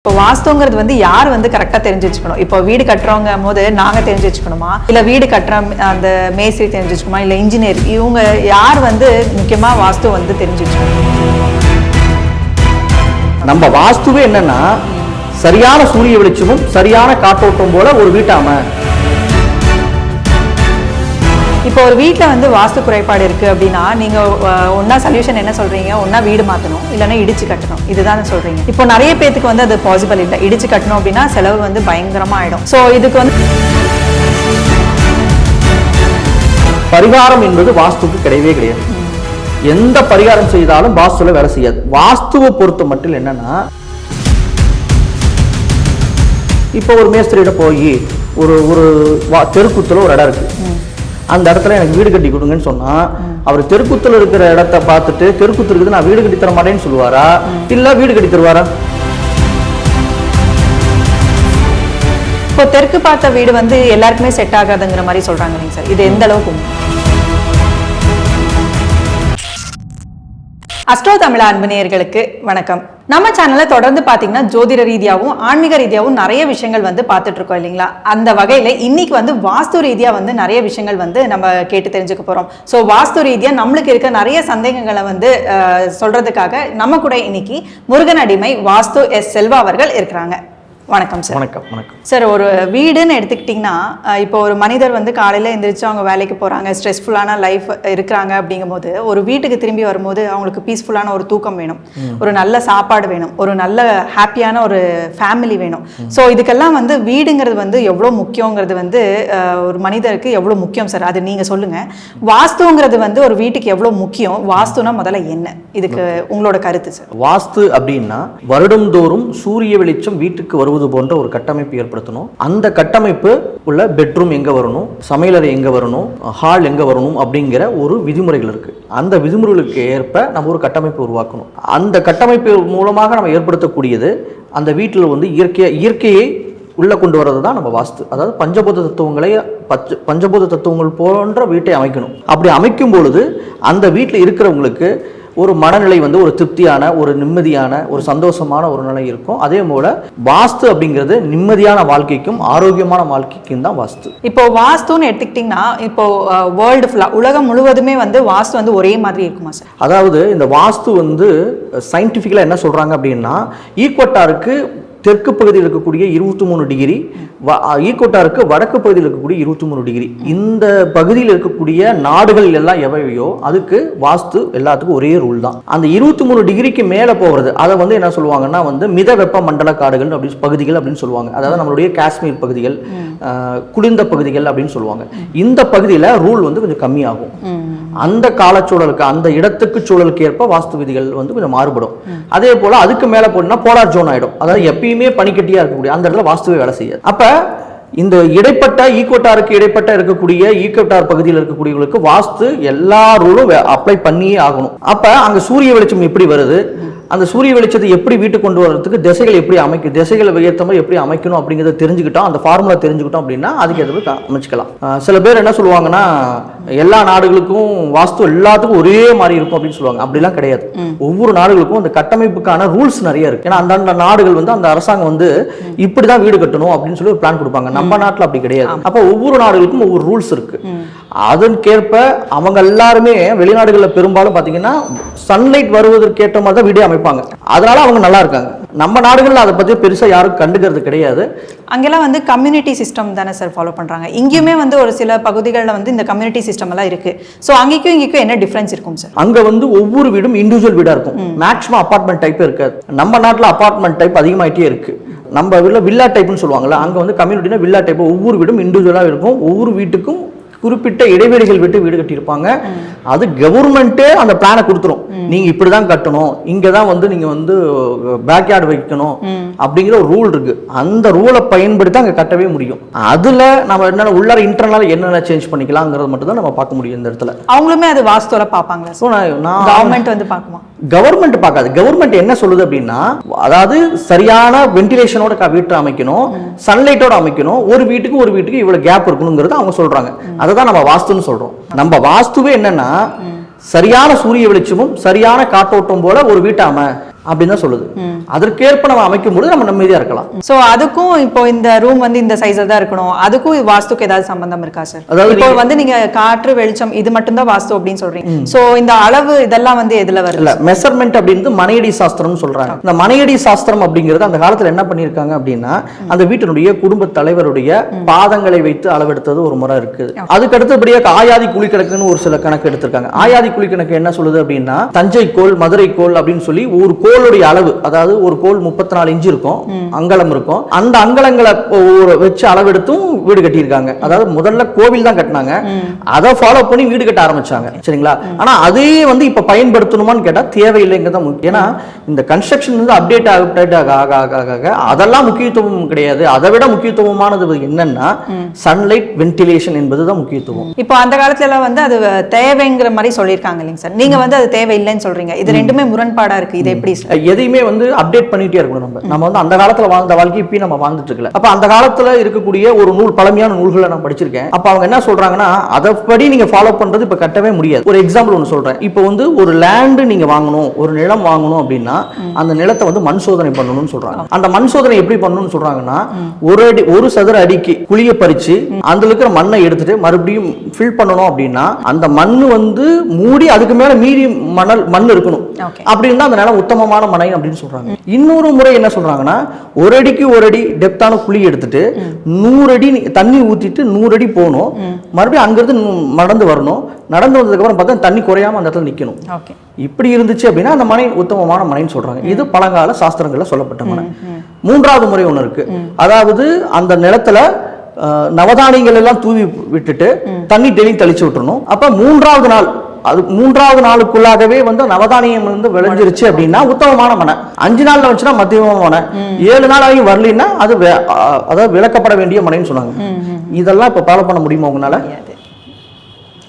இப்போ வாஸ்துங்கிறது வந்து யார் வந்து கரெக்டாக தெரிஞ்சு வச்சுக்கணும்? இப்போ வீடு கட்டுறவங்க போது நாங்கள் தெரிஞ்சு வச்சுக்கணுமா? இல்லை வீடு கட்டுற அந்த மேஸ்திரி தெரிஞ்சு வச்சுக்கணுமா? இல்லை இன்ஜினியர் இவங்க யார் வந்து முக்கியமாக வாஸ்து வந்து தெரிஞ்சு வச்சுக்கணும்? நம்ம வாஸ்துவே என்னன்னா சரியான சூரிய வெளிச்சமும் சரியான காற்றோட்டம் போல ஒரு வீட்டாம இப்போ ஒரு வீட்டில் வந்து வாஸ்து குறைபாடு இருக்குது அப்படின்னா நீங்கள் ஒன்றா சொல்யூஷன் என்ன சொல்கிறீங்க ஒன்றா வீடு மாற்றணும் இல்லைன்னா இடிச்சு கட்டணும். இதுதான் சொல்கிறீங்க இப்போ நிறைய பேத்துக்கு வந்து அது பாசிபிள் இல்லை. இடிச்சு கட்டணும் அப்படின்னா செலவு வந்து பயங்கரமாக ஆகிடும் ஸோ இதுக்கு வந்து பரிகாரம் என்பது வாஸ்துக்கு கிடையவே கிடையாது. எந்த பரிகாரம் செய்தாலும் வாஸ்துல வேலை செய்யாது. வாஸ்துவை பொறுத்த மட்டும் என்னன்னா இப்போ ஒரு மேஸ்திரியிட போய் ஒரு ஒரு தெருக்குத்துல ஒரு இடம் இருக்கு. அந்த இடத்துல எனக்கு வீடு கட்டி கொடுங்கன்னு சொன்னா அவர் தெருக்குத்தில் இருக்கிற இடத்த பார்த்துட்டு தெருக்குத்து இருக்குது நான் வீடு கட்டி தர மாட்டேன்னு சொல்லுவாரா? இல்ல வீடு கட்டி தருவாரா? இப்போ தெற்கு பார்த்த வீடு வந்து எல்லாருக்குமே செட் ஆகாதுங்கிற மாதிரி சொல்றாங்க இல்லைங்க சார். இது எந்த அளவுக்கு அஸ்ட்ரோ தமிழ அன்பு வணக்கம். நம்ம சேனலை தொடர்ந்து பார்த்தீங்கன்னா ஜோதிட ரீதியாகவும் ஆன்மீக ரீதியாகவும் நிறைய விஷயங்கள் வந்து பார்த்துட்டு இருக்கோம் இல்லைங்களா? அந்த வகையில் இன்னைக்கு வந்து வாஸ்து ரீதியாக வந்து நிறைய விஷயங்கள் வந்து நம்ம கேட்டு தெரிஞ்சுக்க போகிறோம் ஸோ வாஸ்து ரீதியாக நம்மளுக்கு இருக்க நிறைய சந்தேகங்களை வந்து சொல்கிறதுக்காக சொல்றதுக்காக நம்ம கூட இன்னைக்கு முருகன் அடிமை வாஸ்து எஸ் செல்வா அவர்கள் இருக்கிறாங்க. வணக்கம் சார். வணக்கம் வணக்கம். சார் ஒரு வீடுன்னு எடுத்துக்கிட்டிங்கன்னா இப்போ ஒரு மனிதர் வந்து காலையில் எந்திரிச்சு அவங்க வேலைக்கு போகிறாங்க ஸ்ட்ரெஸ்ஃபுல்லான லைஃப் இருக்கிறாங்க அப்படிங்கும்போது ஒரு வீட்டுக்கு திரும்பி வரும்போது அவங்களுக்கு பீஸ்ஃபுல்லான ஒரு தூக்கம் வேணும். ஒரு நல்ல சாப்பாடு வேணும். ஒரு நல்ல ஹாப்பியான ஒரு ஃபேமிலி வேணும். ஸோ இதுக்கெல்லாம் வந்து வீடுங்கிறது வந்து எவ்வளோ முக்கியங்கிறது வந்து ஒரு மனிதருக்கு எவ்வளோ முக்கியம் சார்? அது நீங்கள் சொல்லுங்கள் வாஸ்துங்கிறது வந்து ஒரு வீட்டுக்கு எவ்வளோ முக்கியம்? வாஸ்துனா முதல்ல என்ன? இதுக்கு உங்களோட கருத்து சார். வாஸ்து அப்படின்னா வருடந்தோறும் சூரிய வெளிச்சம் வீட்டுக்கு வருவது போன்ற ஒரு கட்டமைப்பு ஏற்படுத்தணும். அந்த கட்டமைப்பு உள்ள பெட்ரூம் எங்கே வரணும்? சமையலறை எங்கே வரணும்? ஹால் எங்கே வரணும்? அப்படிங்கிற ஒரு விதிமுறைகள் இருக்குது அந்த விதிமுறைகளுக்கு ஏற்ப நம்ம ஒரு கட்டமைப்பு உருவாக்கணும். அந்த கட்டமைப்பு மூலமாக நம்ம ஏற்படுத்தக்கூடியது அந்த வீட்டில் வந்து இயற்கையை இயற்கையை உள்ளே கொண்டு வர்றது தான் நம்ம வாஸ்து. அதாவது பஞ்சபூத தத்துவங்களை பச்ச பஞ்சபூத தத்துவங்கள் போன்ற வீட்டை அமைக்கணும். அப்படி அமைக்கும் பொழுது அந்த வீட்டில் இருக்கிறவங்களுக்கு ஒரு மனநிலை வந்து ஒரு திருப்தியான ஒரு நிம்மதியான ஒரு சந்தோஷமான ஒரு நிலை இருக்கும். அதே போல வாஸ்து அப்படிங்கிறது நிம்மதியான வாழ்க்கைக்கும் ஆரோக்கியமான வாழ்க்கைக்கும் தான் வாஸ்து. இப்போ வாஸ்துன்னு எடுத்துக்கிட்டிங்கன்னா இப்போ வேர்ல்டு ஃபுல்லாக உலகம் முழுவதுமே வந்து வாஸ்து வந்து ஒரே மாதிரி இருக்குமா சார்? அதாவது இந்த வாஸ்து வந்து சயின்டிஃபிக்கலாக என்ன சொல்றாங்க அப்படின்னா ஈக்வட்டாருக்கு தெற்கு பகுதியில் இருக்கக்கூடிய இருபத்தி மூணு டிகிரி ஈக்வட்டாருக்கு வடக்கு பகுதியில் இருக்கக்கூடிய இருபத்தி மூணு டிகிரி. இந்த பகுதியில் இருக்கக்கூடிய நாடுகள் எல்லாம் எவையோ அதுக்கு வாஸ்து எல்லாத்துக்கும் ஒரே ரூல் தான். அந்த இருபத்தி மூணு டிகிரிக்கு மேலே போகிறது அதை வந்து என்ன சொல்லுவாங்கன்னா வந்து மித வெப்ப மண்டல காடுகள் அப்படின்னு பகுதிகள் அப்படின்னு சொல்லுவாங்க. அதாவது நம்மளுடைய காஷ்மீர் பகுதிகள் குளிர்ந்த பகுதிகள் அப்படின்னு சொல்லுவாங்க. இந்த பகுதியில் ரூல் வந்து கொஞ்சம் கம்மியாகும். அந்த காலச்சூழலுக்கு அந்த இடத்துக்கு சூழலுக்கு ஏற்ப வாஸ்து விதிகள் வந்து கொஞ்சம் மாறுபடும். அதே போல அதுக்கு மேல போனா போலார் ஜோன் ஆயிடும். அதாவது எப்பயுமே பனிக்கட்டியா இருக்கக்கூடிய அந்த இடத்துல வாஸ்துவே வேலை செய்யாது. அப்போ இந்த இடைப்பட்ட ஈக்கோட்டாருக்கு இடைப்பட்ட இருக்கக்கூடிய ஈக்கோட்டார் பகுதியில் இருக்கக்கூடியவங்களுக்கு வாஸ்து எல்லா ரூலும் அப்ளை பண்ணியே ஆகணும். அப்போ அங்கே சூரிய வெளிச்சம் எப்படி வருது? அந்த சூரிய வெளிச்சத்தை எப்படி வீட்டுக்கு கொண்டு வர்றதுக்கு திசைகள் எப்படி அமைக்கும் திசைகளை ஏற்ற மாதிரி எப்படி அமைக்கணும் அப்படிங்கிறத தெரிஞ்சுக்கிட்டோம். அந்த ஃபார்முலா தெரிஞ்சுக்கிட்டோம் அப்படின்னா அதுக்கு ஏற்ற அமைச்சிக்கலாம். சில பேர் என்ன சொல்லுவாங்கன்னா எல்லா நாடுகளுக்கும் வாஸ்து எல்லாத்துக்கும் ஒரே மாதிரி இருக்கும் அப்படின்னு சொல்லுவாங்க. அப்படிலாம் கிடையாது. ஒவ்வொரு நாடுகளுக்கும் அந்த கட்டமைப்புக்கான ரூல்ஸ் நிறைய இருக்கு. ஏன்னா அந்தந்த நாடுகள் வந்து அந்த அரசாங்கம் வந்து இப்படிதான் வீடு கட்டணும் அப்படின்னு சொல்லி ஒரு பிளான் கொடுப்பாங்க. நம்ம நாட்டில் அப்படி கிடையாது. அப்போ ஒவ்வொரு நாடுகளுக்கும் ஒவ்வொரு ரூல்ஸ் இருக்கு. அதற்கேற்ப அவங்க எல்லாருமே வெளிநாடுகளில் பெரும்பாலும் பார்த்தீங்கன்னா சன்லைட் வருவதற்கேற்ற மாதிரி தான் வீடே அமைப்பாங்க. அதனால அவங்க நல்லா இருக்காங்க. நம்ம நாடுகளில் அதை பற்றி பெருசாக யாரும் கண்டுக்கிறது கிடையாது. அங்கெல்லாம் வந்து கம்யூனிட்டி சிஸ்டம் தானே சார் ஃபாலோ பண்ணுறாங்க இங்கேயுமே வந்து ஒரு சில பகுதிகளில் வந்து இந்த கம்யூனிட்டி சிஸ்டம் எல்லாம் இருக்குது ஸோ அங்கேயும் இங்கேயும் என்ன டிஃப்ரென்ஸ் இருக்கும் சார் அங்க வந்து ஒவ்வொரு வீடும் இண்டிவிஜுவல் வீடா இருக்கும். மேக்ஸிமம் அபார்ட்மெண்ட் டைப்பே இருக்காது. நம்ம நாட்டுல அபார்ட்மெண்ட் டைப் அதிகமாயிட்டே இருக்கு. நம்ம வீட்டில் வில்லா டைப்னு சொல்லுவாங்கல்ல அங்க வந்து கம்யூனிட்டினா வில்லா டைப் ஒவ்வொரு வீடும் இண்டிவிஜுவலா இருக்கும். ஒவ்வொரு வீட்டுக்கும் குறிப்பிட்ட இடைவெளிகள் விட்டு வீடு கட்டியிருப்பாங்க. அது கவர்மெண்ட்டே அந்த பிளானை கொடுத்துரும். நீங்க இப்படிதான் கட்டணும். இங்க தான் வந்து நீங்க வந்து பேக்யார்டு வைக்கணும். அப்படிங்கிற ஒரு ரூல் இருக்கு. அந்த ரூலை பயன்படுத்தி அங்க கட்டவே முடியும். அதுல நம்ம என்னென்ன உள்ளார இன்டர்னலாக என்னென்ன சேஞ்ச் பண்ணிக்கலாங்கிறது மட்டும் தான் நம்ம பார்க்க முடியும் இந்த இடத்துல. அவங்களுமே அது வாஸ்துவல பார்ப்பாங்களா ஸோ நான் நான் கவர்மெண்ட் வந்து பார்க்குமா? கவர்மெண்ட் பார்க்காது. கவர்மெண்ட் என்ன சொல்லுது அப்படின்னா அதாவது சரியான வென்டிலேஷனோட வீட்டை அமைக்கணும். சன்லைட்டோட அமைக்கணும். ஒரு வீட்டுக்கு ஒரு வீட்டுக்கு இவ்வளவு கேப் இருக்கணுங்கிறது அவங்க சொல்றாங்க. அதை தான் நம்ம வாஸ்துன்னு சொல்றோம். நம்ம வாஸ்துவே என்னன்னா சரியான சூரிய வெளிச்சமும் சரியான காற்றோட்டம் போல ஒரு வீட்டாம. அப்படின்னு தான் சொல்லுது. அதற்கேற்ப நம்ம அமைக்கும் பொழுது நம்ம நிம்மதியா இருக்கலாம். சோ அதுக்கும் இப்போ இந்த ரூம் வந்து இந்த சைஸ்ல தான் இருக்கணும். அதுக்கும் வாஸ்துக்கு ஏதாவது சம்பந்தம் இருக்கா சார் அதாவது இப்போ வந்து நீங்க காற்று வெளிச்சம் இது மட்டும் தான் வாஸ்து அப்படின்னு சொல்றீங்க. சோ இந்த அளவு இதெல்லாம் வந்து எதுல வருது? இல்ல மெஷர்மெண்ட் அப்படின்றது மனையடி சாஸ்திரம்னு சொல்றாங்க. இந்த மனையடி சாஸ்திரம் அப்படிங்கிறது அந்த காலத்துல என்ன பண்ணியிருக்காங்க அப்படின்னா அந்த வீட்டினுடைய குடும்ப தலைவருடைய பாதங்களை வைத்து அளவெடுத்தது ஒரு முறை இருக்கு. அதுக்கு அடுத்தபடியாக ஆயாதி குழிக்கணக்குன்னு ஒரு சில கணக்கு எடுத்திருக்காங்க. ஆயாதி குழிக்கணக்கு என்ன சொல்லுது அப்படின்னா தஞ்சை கோல் மதுரை கோல் அப்படின்னு சொல்லி ஒரு கோளுடைய அளவு அதாவது ஒரு கோல் முப்பத்தி நாலு இன்ச்சு இருக்கும் அங்கலம் இருக்கும். அந்த அங்கலங்களை ஒரு வச்சு அளவெடுத்தும் வீடு கட்டியிருக்காங்க. அதாவது முதல்ல கோவில் தான் கட்டினாங்க. அதை ஃபாலோ பண்ணி வீடு கட்ட ஆரம்பிச்சாங்க. சரிங்களா? ஆனா அதே வந்து இப்ப பயன்படுத்தணுமான்னு கேட்டா தேவையில்லைங்க தான் முக்கியம். ஏன்னா இந்த கன்ஸ்ட்ரக்ஷன் வந்து அப்டேட் அப்டேட் ஆக ஆக ஆக அதெல்லாம் முக்கியத்துவம் கிடையாது. அதை விட முக்கியத்துவமானது என்னன்னா சன்லைட் வென்டிலேஷன் என்பது தான் முக்கியத்துவம். இப்போ அந்த காலத்துல எல்லாம் வந்து அது தேவைங்கிற மாதிரி சொல்லியிருக்காங்க இல்லைங்க சார். நீங்க வந்து அது தேவையில்லைன்னு சொல்றீங்க. இது ரெண்டுமே முரண்பாடா இருக்கு. இது எப்படி எதையுமே வந்து அப்டேட் பண்ணிட்டே இருக்கணும் நம்ம. நம்ம வந்து அந்த காலத்துல வாழ்ந்த வாழ்க்கை இப்பயும் நம்ம வாழ்ந்துட்டு இருக்கல. அப்ப அந்த காலத்துல இருக்கக்கூடிய ஒரு நூல் பழமையான நூல்களை நான் படிச்சிருக்கேன். அப்போ அவங்க என்ன சொல்றாங்கன்னா அதைப்படி நீங்க ஃபாலோ பண்றது இப்ப கட்டவே முடியாது. ஒரு எக்ஸாம்பிள் ஒன்று சொல்றேன். இப்போ வந்து ஒரு லேண்டு நீங்க வாங்கணும் ஒரு நிலம் வாங்கணும் அப்படின்னா அந்த நிலத்தை வந்து மண் சோதனை பண்ணணும்னு சொல்றாங்க. அந்த மண் சோதனை எப்படி பண்ணணும்னு சொல்றாங்கன்னா ஒரு அடி ஒரு சதுர அடிக்கு குழியை பறிச்சு அந்த இருக்கிற மண்ணை எடுத்துட்டு மறுபடியும் ஃபில் பண்ணணும் அப்படின்னா அந்த மண் வந்து மூடி அதுக்கு மேலே மீறி மணல் மண் இருக்கணும். அப்படி இருந்தா அந்த நிலம் உத்தமமான மனை அப்படின்னு சொல்றாங்க. இன்னொரு முறை என்ன சொல்றாங்கன்னா ஒரு அடிக்கு ஒரு அடி டெப்தான குழி எடுத்துட்டு நூறு அடி தண்ணி ஊத்திட்டு நூறு அடி போகணும். மறுபடியும் அங்கிருந்து நடந்து வரணும். நடந்து வந்ததுக்கு அப்புறம் பார்த்தா தண்ணி குறையாம அந்த இடத்துல நிக்கணும். இப்படி இருந்துச்சு அப்படின்னா அந்த மனை உத்தமமான மனைன்னு சொல்றாங்க. இது பழங்கால சாஸ்திரங்கள்ல சொல்லப்பட்ட மனை. மூன்றாவது முறை ஒண்ணு இருக்கு. அதாவது அந்த நிலத்துல நவதானியங்கள் எல்லாம் தூவி விட்டுட்டு தண்ணி டெய்லி தெளிச்சு விட்டுறணும். அப்ப மூன்றாவது நாள் அது மூன்றாவது நாளுக்குள்ளாகவே வந்து நவதானியம் வந்து விளைஞ்சிருச்சு அப்படின்னா உத்தமமான மனை. அஞ்சு நாள்ல வந்துச்சுன்னா மத்தியமமான மனை. ஏழு நாள் ஆகி வரலைன்னா அது அதாவது விளக்கப்பட வேண்டிய மனைன்னு சொன்னாங்க. இதெல்லாம் இப்ப ஃபாலோ பண்ண முடியுமா உங்களால?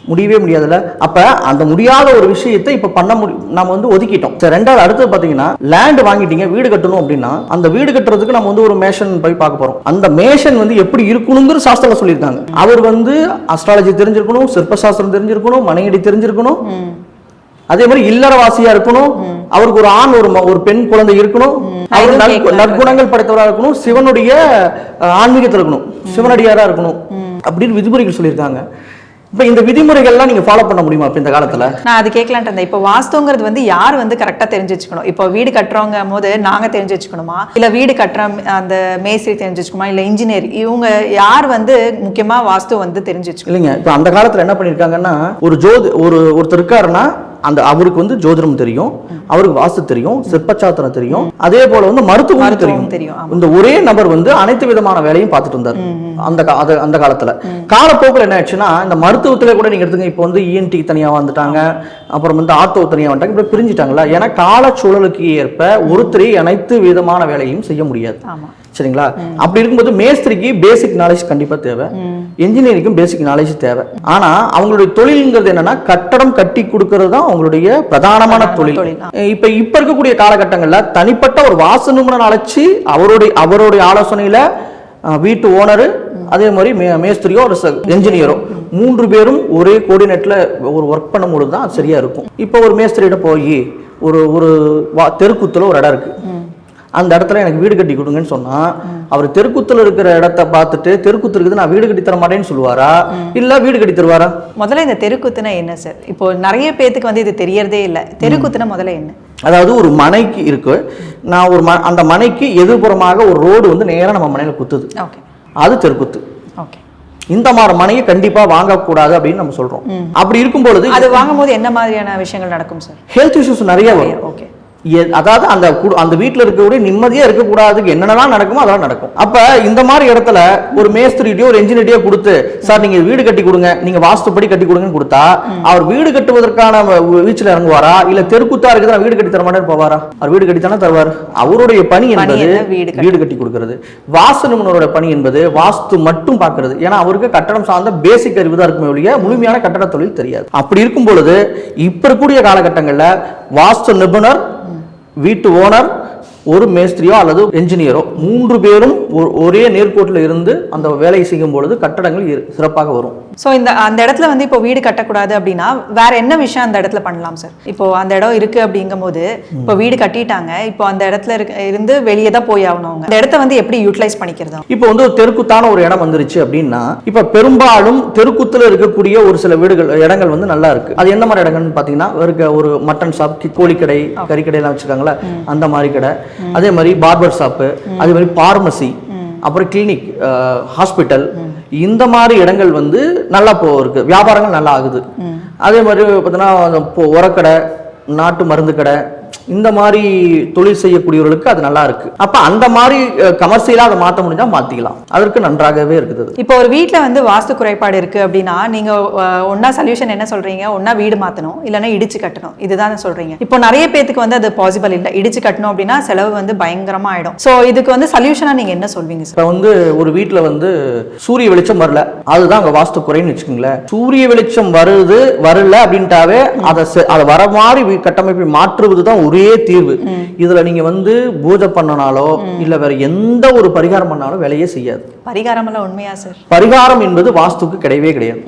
முடியவே முடியாதுல்ல. அப்ப அந்த முடியாத ஒரு விஷயத்தை இப்ப பண்ண முடி நம்ம வந்து ஒதுக்கிட்டோம். சரி ரெண்டாவது அடுத்தது பாத்தீங்கன்னா லேண்ட் வாங்கிட்டீங்க வீடு கட்டணும் அப்படின்னா அந்த வீடு கட்டுறதுக்கு நம்ம வந்து ஒரு மேஷன் போய் பார்க்க போறோம். அந்த மேஷன் வந்து எப்படி இருக்கணுங்கிற சாஸ்திரம் சொல்லியிருக்காங்க. அவர் வந்து அஸ்ட்ராலஜி தெரிஞ்சிருக்கணும் சிற்பசாஸ்திரம் தெரிஞ்சிருக்கணும் மனையடி தெரிஞ்சிருக்கணும். அதே மாதிரி இல்லறவாசியா இருக்கணும். அவருக்கு ஒரு ஆண் ஒரு ஒரு பெண் குழந்தை இருக்கணும். அவர். நற்குணங்கள் படைத்தவராக இருக்கணும். சிவனுடைய ஆன்மீகத்தில் இருக்கணும். சிவனடியாரா இருக்கணும். அப்படின்னு விதிமுறைகள் சொல்லியிருக்காங்க. இப்ப இந்த விதிமுறைகள்லாம் நீங்க ஃபாலோ பண்ண முடியுமா இப்ப இந்த காலத்துல? நான் அது கேட்கலான்ட்டு இருந்தேன். இப்போ வாஸ்துங்கிறது வந்து யார் வந்து கரெக்டாக தெரிஞ்சு வச்சுக்கணும்? இப்போ வீடு கட்டுறவங்க போது நாங்க தெரிஞ்சு வச்சுக்கணுமா? இல்ல வீடு கட்டுற அந்த மேஸ்திரி தெரிஞ்சு வச்சுக்கணுமா? இல்ல இன்ஜினியர் இவங்க யார் வந்து முக்கியமா வாஸ்து வந்து தெரிஞ்சு வச்சுக்கணும்? இல்லைங்க இப்ப அந்த காலத்துல என்ன பண்ணிருக்காங்கன்னா ஒரு ஜோதி ஒரு ஒருத்தர் இருக்காருன்னா அந்த அவருக்கு வந்து ஜோதிடம் தெரியும். அவருக்கு வாஸ்து தெரியும் சிற்பச்சாத்திரம் தெரியும். அதே போல வந்து மருத்துவம் தெரியும். இந்த ஒரே நபர் வந்து அனைத்து விதமான வேலையும் பார்த்துட்டு இருந்தார் அந்த அந்த காலத்துல. காலப்போக்கில் என்ன ஆச்சுன்னா இந்த மருத்துவத்துல கூட நீங்க எடுத்துங்க இப்போ வந்து இஎன்டி தனியா வந்துட்டாங்க அப்புறம் வந்து ஆர்த்தோ தனியா வந்துட்டாங்க இப்படி பிரிஞ்சுட்டாங்களா ஏன்னா கால சூழலுக்கு ஏற்ப ஒருத்தரே அனைத்து விதமான வேலையும் செய்ய முடியாது. சரிங்களா? அப்படி இருக்கும்போது மேஸ்திரிக்கு பேசிக் நாலேஜ் கண்டிப்பா தேவை. இன்ஜினியரிங்கும் பேசிக் நாலேஜ் தேவை. ஆனா அவங்களுடைய தொழில்ங்கிறது என்னன்னா கட்டடம் கட்டி கொடுக்கறது தான் அவங்களுடைய பிரதானமான தொழில், இப்போ இப்போ இருக்கக்கூடிய காலகட்டங்களில் தனிப்பட்ட ஒரு வாசு நிபுணர் அழைச்சி அவருடைய அவருடைய ஆலோசனையில் வீட்டு ஓனரு அதே மாதிரி மே மேஸ்திரியோ ஒரு என்ஜினியரோ மூன்று பேரும் ஒரே கோஆர்டினேட்ல ஒரு ஒர்க் பண்ணும்பொழுது தான் சரியாக இருக்கும். இப்போ ஒரு மேஸ்திரியிட போய் ஒரு ஒரு வா- தெருக்கூத்துல ஒரு இடம் இருக்குது அந்த இடத்துல எனக்கு வீடு கட்டி கொடுங்கன்னு சொன்னா அவர் தெருக்கூத்துல இருக்கிற இடத்த பார்த்துட்டு தெருக்கூத்து இருக்குது நான் வீடு கட்டி தர மாட்டேன்னு சொல்லுவாரா? இல்ல வீடு கட்டி தருவாரா? முதல்ல இந்த தெருக்குத்துனா என்ன சார் இப்போ நிறைய பேத்துக்கு வந்து இது தெரியறதே இல்ல. தெருக்குத்துனா முதல்ல என்ன? அதாவது ஒரு மனைக்கு இருக்கு. நான் ஒரு ம அந்த மனைக்கு எதிர்ப்புறமாக ஒரு ரோடு வந்து நேரா நம்ம மனையில குத்துது. ஓகே. அது தெருக்குத்து. ஓகே. இந்த மாதிரி மனையை கண்டிப்பா வாங்கக்கூடாது அப்படின்னு நம்ம சொல்றோம். அப்படி இருக்கும் பொழுது அது வாங்கும்போது என்ன மாதிரியான விஷயங்கள் நடக்கும் சார் ஹெல்த் இஷ்யூஸ் நிறைய வரும். ஓகே. அதாவது அந்த அந்த வீட்டில் இருக்கக்கூடிய நிம்மதியா இருக்கக்கூடாதுக்கு என்னென்னலாம் நடக்குமோ அதெல்லாம் நடக்கும். அப்ப இந்த மாதிரி இடத்துல ஒரு மேஸ்திரிட்டியோ ஒரு என்ஜினியர்டையோ கொடுத்து சார் நீங்க வீடு கட்டி கொடுங்க நீங்க வாஸ்துப்படி கட்டி கொடுங்கன்னு கொடுத்தா அவர் வீடு கட்டுவதற்கான வீச்சுல இறங்குவாரா? இல்ல தெருக்குத்தா இருக்குது நான் வீடு கட்டி தர மாட்டேன்னு போவாரா? அவர் வீடு கட்டி தானே தருவார். அவருடைய பணி என்பது? வீடு கட்டி- கொடுக்கிறது. வாஸ்து நிபுணரோட பணி என்பது வாஸ்து மட்டும் பார்க்கிறது. ஏன்னா அவருக்கு கட்டடம் சார்ந்த பேசிக் அறிவு தான் இருக்குமே ஒழிய முழுமையான கட்டட தொழில் தெரியாது. அப்படி இருக்கும் பொழுது இப்ப இருக்கக்கூடிய காலகட்டங்கள்ல வாஸ்து நிபுணர் வீட்டு ஓனர் ஒரு மேஸ்திரியோ அல்லது என்ஜினியரோ மூன்று பேரும் ஒரே நேர்கோட்டில் இருந்து அந்த வேலையை செய்யும் பொழுது கட்டடங்கள் சிறப்பாக வரும். ஸோ இந்த அந்த இடத்துல வந்து இப்போ வீடு கட்டக்கூடாது அப்படின்னா வேற என்ன விஷயம் அந்த இடத்துல பண்ணலாம் சார் இப்போ அந்த இடம் இருக்கு அப்படிங்கும்போது இப்போ வீடு கட்டிட்டாங்க இப்போ அந்த இடத்துல இருக்க இருந்து வெளியே தான் போய் ஆகணும் அவங்க. அந்த இடத்த வந்து எப்படி யூட்டிலைஸ் பண்ணிக்கிறது? இப்போ வந்து ஒரு தெருக்குத்தான ஒரு இடம் வந்துருச்சு அப்படின்னா இப்போ பெரும்பாலும் தெருக்குத்துல இருக்கக்கூடிய ஒரு சில வீடுகள் இடங்கள் வந்து நல்லா இருக்கு. அது என்ன மாதிரி இடங்கள்னு பார்த்தீங்கன்னா இருக்க ஒரு மட்டன் ஷாப் கோழிக்கடை கறிக்கடையெல்லாம் வச்சிருக்காங்களா அந்த மாதிரி கடை. அதே மாதிரி பார்பர் ஷாப்பு அதே மாதிரி பார்மசி அப்புறம் கிளினிக் ஹாஸ்பிட்டல் இந்த மாதிரி இடங்கள் வந்து நல்லா போ இருக்கு. வியாபாரங்கள் நல்லா ஆகுது. அதே மாதிரி பார்த்தீங்கன்னா இப்போ உரக்கடை நாட்டு மருந்து கடை இந்த மாதிரி தொழில் செய்யக்கூடியவர்களுக்கு அது நல்லா இருக்கு. அப்ப அந்த மாதிரி கமர்ஷியலா அதை மாற்ற முடிஞ்சா மாத்திக்கலாம். அதற்கு நன்றாகவே இருக்குது. இப்போ ஒரு வீட்ல வந்து வாஸ்து குறைபாடு இருக்கு அப்படின்னா நீங்க ஒண்ணா சொல்யூஷன் என்ன சொல்றீங்க? ஒண்ணா வீடு மாத்தணும் இல்லைன்னா இடிச்சு கட்டணும். இதுதான் சொல்றீங்க. இப்போ நிறைய பேத்துக்கு வந்து அது பாசிபிள் இல்லை. இடிச்சு கட்டணும் அப்படின்னா செலவு வந்து பயங்கரமா ஆயிடும். ஸோ இதுக்கு வந்து சொல்யூஷனா நீங்க என்ன சொல்வீங்க இப்ப வந்து ஒரு வீட்ல வந்து சூரிய வெளிச்சம் வரல. அதுதான் அங்க வாஸ்து குறைன்னு வச்சுக்கோங்களேன். சூரிய வெளிச்சம் வருது வரல அப்படின்ட்டாவே அதை செ- அதை வர மாதிரி கட்டமைப்பை மாற்றுவது தான் ஒரே தீர்வு. இதுல நீங்க வந்து பூஜை பண்ணனாலோ இல்ல வேற எந்த ஒரு பரிகாரம் பண்ணாலும் வேலையே செய்யாது. பரிகாரமெல்லாம் உண்மையா சார்? பரிகாரம் என்பது வாஸ்துக்கு கிடையவே கிடையாது.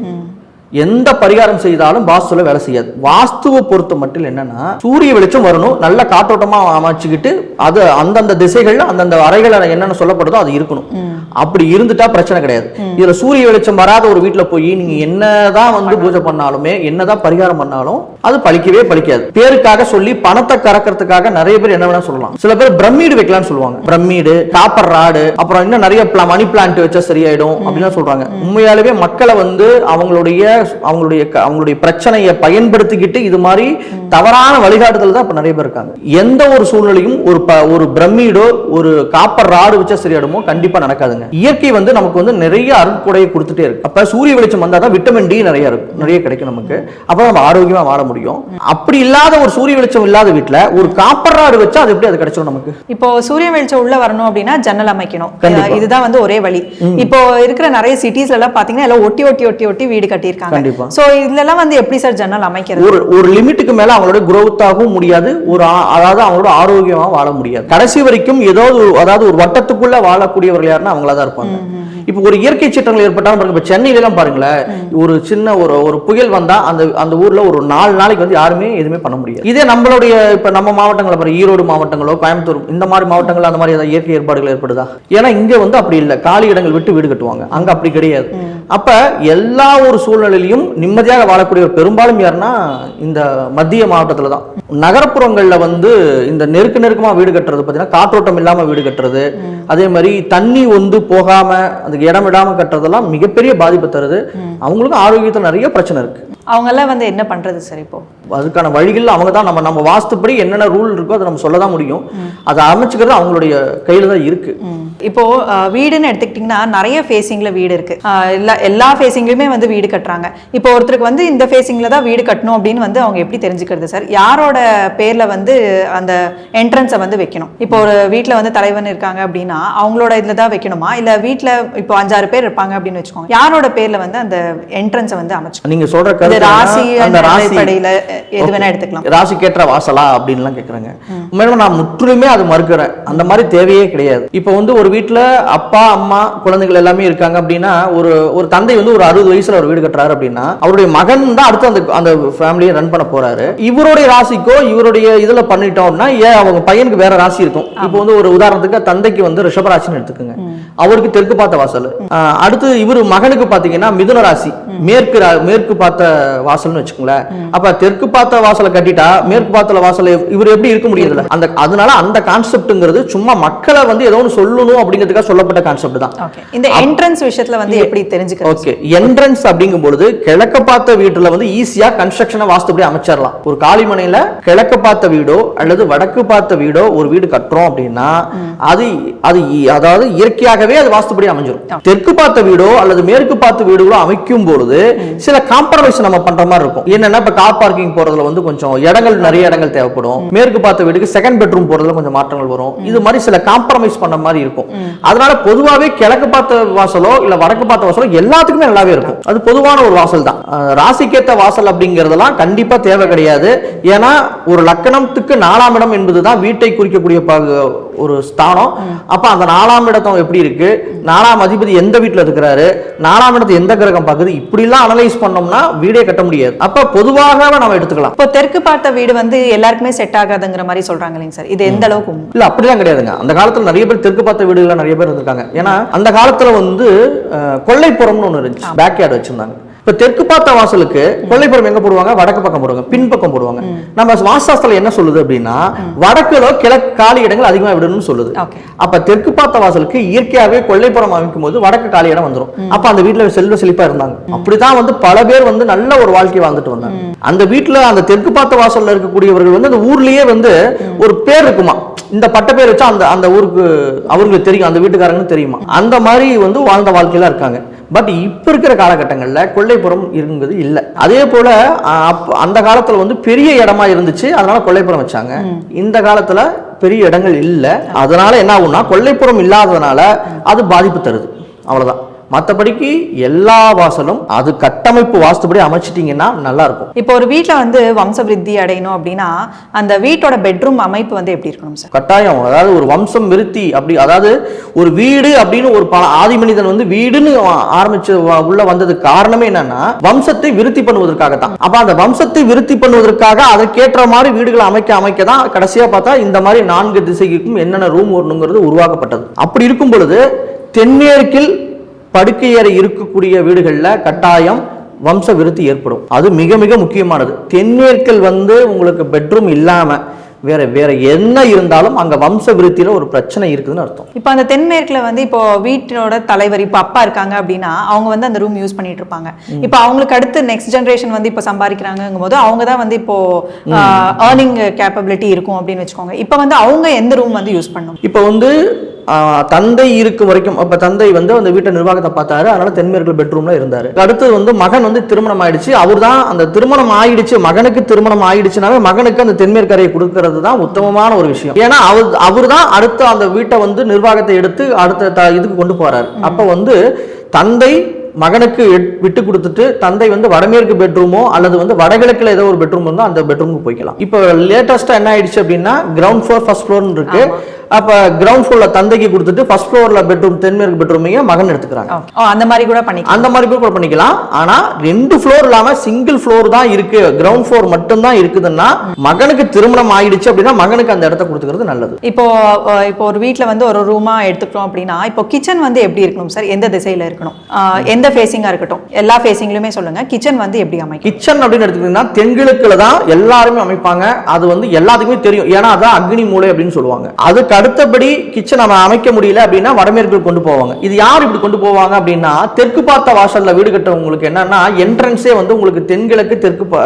எந்த பரிகாரம் செய்தாலும் வாஸ்துல வேலை செய்யாது. வாஸ்துவை பொறுத்த மட்டும் என்னன்னா சூரிய வெளிச்சம் வரணும் நல்ல காற்றோட்டமா அமைச்சுக்கிட்டு அது அந்தந்த திசைகள்ல அந்தந்த அறைகள் என்னென்ன சொல்லப்படுதோ அது இருக்கணும். அப்படி இருந்துட்டா பிரச்சனை கிடையாது. இதுல சூரிய வெளிச்சம் வராத ஒரு வீட்டுல போய் நீங்க என்னதான் வந்து பூஜை பண்ணாலுமே என்னதான் பரிகாரம் பண்ணாலும் அது பலிக்கவே பலிக்காது பேருக்காக சொல்லி பணத்தை கறக்கிறதுக்காக நிறைய பேர் என்ன வேணா சொல்லலாம். சில பேர் பிரம்மீடு வைக்கலாம்னு சொல்லுவாங்க. பிரம்மீடு காப்பர் ராடு அப்புறம் இன்னும் நிறைய மணி பிளான்ட் வச்சா சரியாயிடும் அப்படின்னு சொல்றாங்க. உண்மையாலுமே மக்களை வந்து அவங்களுடைய அவங்களுடைய அவங்களுடைய பிரச்சனையை பயன்படுத்திக்கிட்டு இது மாதிரி தவறான வழிகாட்டுதல் தான் இப்ப நிறைய பேர் இருக்காங்க. எந்த ஒரு சூழ்நிலையும் ஒரு ப- ஒரு பிரம்மீடோ ஒரு காப்பர் ராடு வச்சா சரியாயிடுமோ கண்டிப்பா நடக்காதுங்க. இயற்கை வந்து நமக்கு வந்து நிறைய அருட்கொடையை கொடுத்துட்டே இருக்கு. அப்ப சூரிய வெளிச்சம் வந்தா தான் விட்டமின் டி நிறைய இருக்கும் நிறைய கிடைக்கும் நமக்கு. அப்ப நம்ம ஆரோக்கியமா வாழ முடியும். அப்படி இல்லாத ஒரு சூரிய வெளிச்சம் இல்லாத வீட்டுல ஒரு காப்பர் ராடு வச்சா அது எப்படி அது கிடைச்சிடும் நமக்கு? இப்போ சூரிய வெளிச்சம் உள்ள வரணும் அப்படின்னா ஜன்னல் அமைக்கணும். இதுதான் வந்து ஒரே வழி. இப்போ இருக்கிற நிறைய சிட்டிஸ்ல எல்லாம் பாத்தீங்கன்னா எல்லாம் ஒட்டி ஒட்டி ஒட்டி ஒட்டி வீடு கட்டியிருக்காங்க. கண்டிப்பா. சோ இதுல வந்து எப்படி சார் ஜன்னல் அமைக்கிறது? ஒரு ஒரு லிமிட்டுக்கு மேல அவங்களோட ஆகவும் முடியாது. ஒரு அதாவது அவங்களோட ஆரோக்கியமா வாழ முடியாது. கடைசி வரைக்கும் ஏதோ அதாவது ஒரு வட்டத்துக்குள்ள வாழக்கூடியவர்கள் யாருன்னா அவங்களா தான் இருப்பாங்க. இப்போ ஒரு இயற்கை சீற்றங்கள் ஏற்பட்டாலும் பாருங்க இப்போ சென்னையில எல்லாம் பாருங்களேன் ஒரு சின்ன ஒரு ஒரு புயல் வந்தா அந்த அந்த ஊர்ல ஒரு நாலு நாளைக்கு வந்து யாருமே எதுவுமே பண்ண முடியாது. இதே நம்மளுடைய இப்ப நம்ம மாவட்டங்களை பாருங்க ஈரோடு மாவட்டங்களோ கோயம்புத்தூர் இந்த மாதிரி மாவட்டங்கள் அந்த மாதிரி ஏதாவது இயற்கை ஏற்பாடுகள் ஏற்படுதா? ஏன்னா இங்க வந்து அப்படி இல்லை. காலி இடங்கள் விட்டு வீடு கட்டுவாங்க. அங்க அப்படி கிடையாது. அப்ப எல்லா ஒரு சூழ்நிலையிலும் நிம்மதியாக வாழக்கூடிய பெரும்பாலும் யாருன்னா இந்த மத்திய மாவட்டத்துல தான் நகரப்புறங்கள்ல வந்து இந்த நெருக்க நெருக்கமா வீடு கட்டுறது பார்த்தீங்கன்னா காற்றோட்டம் இல்லாம வீடு கட்டுறது அதே மாதிரி தண்ணி வந்து போகாம அதுக்கு இடம் விடாம கட்டுறதெல்லாம் மிகப்பெரிய பாதிப்பை தருது. அவங்களுக்கும் ஆரோக்கியத்துல நிறைய பிரச்சனை இருக்கு. அவங்க எல்லாம் வந்து என்ன பண்றது சார் இப்போ? அதுக்கான வழிகள் அவங்க தான். நம்ம நம்ம வாஸ்துப்படி என்னென்ன ரூல் இருக்கோ அதை நம்ம சொல்ல தான் முடியும். அதை அமைச்சுக்கிறது அவங்களுடைய கையில தான் இருக்கு. இப்போ வீடுன்னு எடுத்துக்கிட்டிங்கன்னா நிறைய ஃபேஸிங்ல வீடு இருக்கு. அஹ், எல்லா எல்லா ஃபேஸிங்லயுமே வந்து வீடு கட்டுறாங்க. இப்போ ஒருத்தருக்கு வந்து இந்த ஃபேஸிங்ல தான் வீடு கட்டணும் அப்படின்னு வந்து அவங்க எப்படி தெரிஞ்சுக்கிறது சார்? யாரோட பேர்ல வந்து அந்த என்ட்ரன்ஸை வந்து வைக்கணும்? இப்போ ஒரு வீட்ல வந்து தலைவன் இருக்காங்க அப்படின்னா அவங்களோட இதுல தான் வைக்கணுமா? இல்ல வீட்ல இப்போ அஞ்சாறு பேர் இருப்பாங்க அப்படின்னு வச்சுக்கோங்க. யாரோட பேர்ல வந்து அந்த என்ட்ரன்ஸை வந்து அமைச்சு நீங்க சொல்ற இது கருத்து ராசி என்னன்னா, அந்த ராசி அடிப்படையில எது வேணா எடுத்துக்கலாம். ராசி கேட்ட வாசலா அப்படின்லாம் கேக்குறாங்க. உண்மையிலுமே நான் முற்றிலுமே அது மறுக்கிறேன். அந்த மாதிரி தேவையே கிடையாது. இப்போ வந்து ஒரு வீட்ல அப்பா அம்மா குழந்தைகள் எல்லாமே இருக்காங்க அப்படின்னா ஒரு ஒரு தந்தை வந்து ஒரு அறுபது வயசுல ஒரு வீடு கட்டுறாரு அப்படின்னா அவருடைய மகன் தான் அடுத்து அந்த அந்த ஃபேமிலியை ரன் பண்ண போறாரு. இவருடைய ராசிக்கோ இவருடைய இதுல பண்ணிட்டோம்னா ஏன் அவங்க பையனுக்கு வேற ராசி இருக்கும்? இப்போ வந்து ஒரு உதாரணத்துக்கு தந்தைக்கு வந்து ரிஷபராசின்னு எடுத்துக்கோங்க. அவருக்கு தெற்கு பார்த்த வாசல். அடுத்து இவர் மகனுக்கு பாத்தீங்கன்னா மிதுன ராசி. மேற்கு மேற்கு பார்த்த வாசல்னு வச்சுக்கோங்களேன். அப்ப தெற்கு பார்த்த வாசலை கட்டிட்டா மேற்கு பார்த்த வாசல் இவர் எப்படி இருக்க முடியுதுல அந்த அதனால அந்த கான்செப்ட்ங்கிறது சும்மா மக்களை வந்து ஏதோ ஒன்று சொல்லணும் அப்படிங்கிறதுக்காக சொல்லப்பட்ட கான்செப்ட் தான். இந்த என்ட்ரன்ஸ் விஷயத்துல வந்து எப்படி தெரிஞ்சுக்கிறது? ஓகே என்ட்ரன்ஸ் அப்படிங்கும் பொழுது கிழக்க பார்த்த வீட்டுல வந்து ஈஸியா கன்ஸ்ட்ரக்ஷனை வாஸ்துபடி அமைச்சிடலாம். ஒரு காலிமனையில கிழக்க பார்த்த வீடோ அல்லது வடக்கு பார்த்த வீடோ ஒரு வீடு கட்டுறோம் அப்படின்னா அது அது அதாவது இயற்கையாகவே அது வாஸ்துபடி அமைஞ்சிரும். தெற்கு பார்த்த வீடோ அல்லது மேற்கு பார்த்த வீடுகளோ அமைக்கும் பொழுது சில காம்ப்ரமைஸ் நம்ம பண்ற மாதிரி இருக்கும். என்னன்னா இப்ப கார் பார்க்கிங் போறதுல வந்து கொஞ்சம் இடங்கள் நிறைய இடங்கள் தேவைப்படும். மேற்கு பார்த்த வீட்டுக்கு செகண்ட் பெட்ரூம் போறதுல கொஞ்சம் மாற்றங்கள் வரும். இது மாதிரி சில காம்ப்ரமைஸ் பண்ண மாதிரி இருக்கும். அதனால பொதுவாகவே கிழக்கு பார்த்த வாசலோ இல்ல வடக்கு பார்த்த வாசலோ எல்லாத்துக்குமே நல்லாவே இருக்கும். அது பொதுவான ஒரு வாசல் தான். ராசிக்கேத்த வாசல் அப்படிங்கறதெல்லாம் கண்டிப்பா தேவை கிடையாது. ஏன்னா ஒரு லக்கணத்துக்கு நாலாம் இடம் என்பதுதான் வீட்டை குறிக்கக்கூடிய ஒரு ஸ்தானம். அப்ப அந்த நாலாம் இடத்தம் எப்படி இருக்கு? நாலாம் அதிபதி எந்த வீட்டுல இருக்கிறாரு? நாலாம் இடத்தை எந்த கிரகம் பார்க்குது இப்படிலாம் அனலைஸ் பண்ணோம்னா வீடே கட்ட முடியாது. அப்ப பொதுவாக நம்ம எடுத்துக்கலாம். இப்போ தெற்கு பார்த்த வீடு வந்து எல்லாருக்குமே செட் ஆகாதுங்கிற மாதிரி சொல்றாங்க இல்லைங்க சார். இது எந்த அளவுக்கு? இல்ல அப்படிலாம் கிடையாதுங்க. அந்த காலத்துல நிறைய பேர் தெற்கு பார்த்த வீடுகள் நிறைய பேர் இருந்திருக்காங்க. ஏன்னா அந்த காலத்துல வந்து அஹ், கொல்லைப்புறம்னு ஒண்ணு இருந்துச்சு. பேக் யார்டு வச்சிருந்தாங்க. இப்ப தெற்கு பார்த்த வாசலுக்கு கொல்லைப்புறம் எங்க போடுவாங்க? வடக்கு பக்கம் போடுவாங்க. பின்பக்கம் போடுவாங்க. நம்ம வாசாஸ்திரம் என்ன சொல்லுது அப்படின்னா வடக்குல கிழக்கு காலி இடங்கள் அதிகமா விடணும்னு சொல்லுது. அப்ப தெற்கு பார்த்த வாசலுக்கு இயற்கையாகவே கொல்லைப்புறம் அமைக்கும் போது வடக்கு காலி இடம் வந்துரும். அப்ப அந்த வீட்டுல செல்வ செழிப்பா இருந்தாங்க. அப்படிதான் வந்து பல பேர் வந்து நல்ல ஒரு வாழ்க்கை வாழ்ந்துட்டு வந்தாங்க. அந்த வீட்டுல அந்த தெற்கு பார்த்த வாசல்ல இருக்கக்கூடியவர்கள் வந்து அந்த ஊர்லயே வந்து ஒரு பேர் இருக்குமா? இந்த பட்ட பேர் வச்சா அந்த அந்த ஊருக்கு அவங்களுக்கு தெரியும். அந்த வீட்டுக்காரங்களுக்கு தெரியுமா? அந்த மாதிரி வந்து வாழ்ந்த வாழ்க்கையில இருக்காங்க. பட் இப்ப இருக்கிற காலகட்டங்கள்ல கொல்லைப்புறம் இருந்தது இல்ல. அதே போல அப்ப அந்த காலத்துல வந்து பெரிய இடமா இருந்துச்சு அதனால கொல்லைப்புறம் வச்சாங்க. இந்த காலத்துல பெரிய இடங்கள் இல்ல. அதனால என்ன ஆகும்னா கொல்லைப்புறம் இல்லாததுனால அது பாதிப்பு தருது. அவ்வளவுதான். மத்தபடிக்கு எல்லா வாசலும் அது கட்டமைப்பு வாஸ்துபடி அமைச்சிட்டீங்கன்னா நல்லா இருக்கும் இப்போ ஒரு வீட்ல வந்து வம்ச விருத்தி அடையணும் அப்படின்னா அந்த வீட்டோட பெட்ரூம் அமைப்பு வந்து எப்படி இருக்கணும் சார்? கட்டாயம். அதாவது ஒரு வம்சம் விருத்தி அப்படி அதாவது ஒரு வீடு அப்படின்னு ஒரு பல ஆதி மனிதன் வந்து வீடுன்னு ஆரம்பிச்சு உள்ள வந்ததுக்கு காரணமே என்னன்னா வம்சத்தை விருத்தி பண்ணுவதற்காக தான் அப்ப அந்த வம்சத்தை விருத்தி பண்ணுவதற்காக அதற்கேற்ற மாதிரி வீடுகளை அமைக்க அமைக்க தான் கடைசியா பார்த்தா இந்த மாதிரி நான்கு திசைக்கும் என்னென்ன ரூம் வரணுங்கிறது உருவாக்கப்பட்டது. அப்படி இருக்கும் பொழுது தென்மேற்கில் படுக்கையறை இருக்கக்கூடிய வீடுகள்ல கட்டாயம் வம்ச விருத்தி ஏற்படும். அது மிக மிக முக்கியமானது. தென்மேற்கில் வந்து உங்களுக்கு பெட்ரூம் இல்லாம வேற வேற என்ன இருந்தாலும் அங்க வம்ச விருத்தியில ஒரு பிரச்சனை இருக்குதுன்னு அர்த்தம். இப்போ அந்த தென்மேற்குல வந்து இப்போ வீட்டோட தலைவர் இப்போ அப்பா இருக்காங்க அப்படின்னா அவங்க வந்து அந்த ரூம் யூஸ் பண்ணிட்டு இருப்பாங்க. இப்போ அவங்களுக்கு அடுத்து நெக்ஸ்ட் ஜென்ரேஷன் வந்து இப்போ சம்பாதிக்கிறாங்கங்கும் போது அவங்க தான் வந்து இப்போ ஏர்னிங் கேப்பபிலிட்டி இருக்கும் அப்படின்னு வச்சுக்கோங்க. இப்போ வந்து அவங்க எந்த ரூம் வந்து யூஸ் பண்ணணும் இப்போ வந்து தந்தை இருக்கும் வரைக்கும் அப்ப தந்தை வந்து அந்த வீட்டை நிர்வாகத்தை பார்த்தாரு. அதனால தென்மேற்கு பெட்ரூம்ல இருந்தாரு. அடுத்து வந்து மகன் வந்து திருமணம் ஆயிடுச்சு. அவர் தான் அந்த திருமணம் ஆயிடுச்சு. மகனுக்கு திருமணம் ஆயிடுச்சுனாவே மகனுக்கு அந்த தென்மேற்கு அறையை கொடுக்கறது தான் உத்தமமான ஒரு விஷயம். ஏன்னா அவர் அவர் தான் அடுத்த அந்த வீட்டை வந்து நிர்வாகத்தை எடுத்து அடுத்த இதுக்கு கொண்டு போறாரு. அப்ப வந்து தந்தை மகனுக்கு விட்டு கொடுத்துட்டு தந்தை வந்து வடமேற்கு பெட்ரூமோ அல்லது வந்து வடகிழக்குல ஏதோ ஒரு பெட்ரூம் இருந்தால் அந்த பெட்ரூமுக்கு போய்க்கலாம். இப்போ லேட்டஸ்டா என்ன ஆயிடுச்சு அப்படின்னா கிரவுண்ட் ஃப்ளோர் ஃபர்ஸ்ட் ஃப்ளோர்னு இருக்கு. அப்ப கிரவுண்ட் ஃப்ளோர்ல தந்தைக்கு கொடுத்துட்டு ஃபர்ஸ்ட் ஃப்ளோர்ல பெட்ரூம் தென்மேற்கு பெட்ரூமையும் மகன் எடுத்துக்கிறாங்க. அந்த மாதிரி கூட பண்ணிக்கலாம். அந்த மாதிரி கூட பண்ணிக்கலாம். ஆனா ரெண்டு ஃப்ளோர் இல்லாம சிங்கிள் ஃப்ளோர் தான் இருக்கு. கிரவுண்ட் ஃப்ளோர் மட்டும் தான் இருக்குதுன்னா மகனுக்கு திருமணம் ஆயிடுச்சு அப்படின்னா மகனுக்கு அந்த இடத்த கொடுத்துக்கிறது நல்லது. இப்போ இப்போ ஒரு வீட்ல வந்து ஒரு ரூமா எடுத்துக்கிறோம் அப்படின்னா இப்போ கிச்சன் வந்து எப்படி இருக்கணும் சார் எந்த திசையில இருக்கணும்? எந்த ஃபேஸிங்கா இருக்கட்டும்? எல்லா ஃபேஸிங்லயுமே சொல்லுங்க. கிச்சன் வந்து எப்படி அமைக்கும்? கிச்சன் அப்படின்னு எடுத்துக்கிட்டீங்கன்னா தென்கிழக்குல தான் எல்லாருமே அமைப்பாங்க. அது வந்து எல்லாத்துக்குமே தெரியும். ஏன்னா அதான் அக்னி மூலை அப்படின்னு சொல்லுவாங்க. அதுக்கு அடுத்தபடி கிச்சன் நம்ம அமைக்க முடியல அப்படின்னா வடமேற்கு கொண்டு போவாங்க. இது யார் இப்படி கொண்டு போவாங்க அப்படின்னா தெற்கு பார்த்த வாசல்ல வீடு கட்டவங்களுக்கு என்னன்னா என்ட்ரன்ஸே வந்து உங்களுக்கு தென்கிழக்கு தெற்கு ப-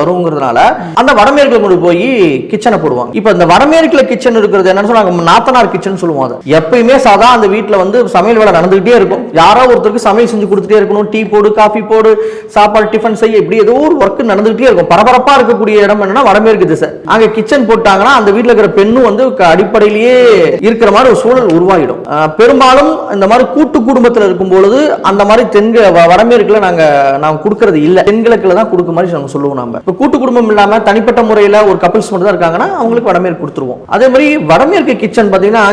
வருங்கிறதுனால அந்த வடமேற்குல கொண்டு போய் கிச்சனை போடுவாங்க. இப்போ இந்த வடமேற்குல கிச்சன் இருக்கிறது என்னன்னு சொன்னாங்க நாத்தனார் கிச்சன் சொல்லுவோம் அது. எப்பயுமே சாதா அந்த வீட்டில் வந்து சமையல் வேலை நடந்துகிட்டே இருக்கும். யாரோ ஒருத்தருக்கு சமையல் செஞ்சு கொடுத்துட்டே இருக்கணும். டீ போடு காஃபி போடு சாப்பாடு டிஃபன் செய்ய இப்படி ஏதோ ஒரு ஒர்க் நடந்துகிட்டே இருக்கும். பரபரப்பாக இருக்கக்கூடிய இடம் என்னன்னா வடமேற்கு திசை. அங்கே கிச்சன் போட்டாங்கன்னா அந்த வீட்டில் இருக்கிற பெண்ணும் வந்து அடிப்படையிலேயே அடிப்படையிலேயே இருக்கிற மாதிரி ஒரு சூழல் உருவாகிடும். பெரும்பாலும் இந்த மாதிரி கூட்டு குடும்பத்துல இருக்கும் பொழுது அந்த மாதிரி தென்க வடமேற்குல நாங்க நாங்க கொடுக்கறது இல்ல. தென்கிழக்குல தான் கொடுக்க மாதிரி நாங்க சொல்லுவோம் நம்ம இப்ப கூட்டு குடும்பம் இல்லாம தனிப்பட்ட முறையில ஒரு கப்பிள்ஸ் மட்டும் தான் இருக்காங்கன்னா அவங்களுக்கு வடமேற்கு கொடுத்துருவோம். அதே மாதிரி வடமேற்கு கிச்சன் பாத்தீங்கன்னா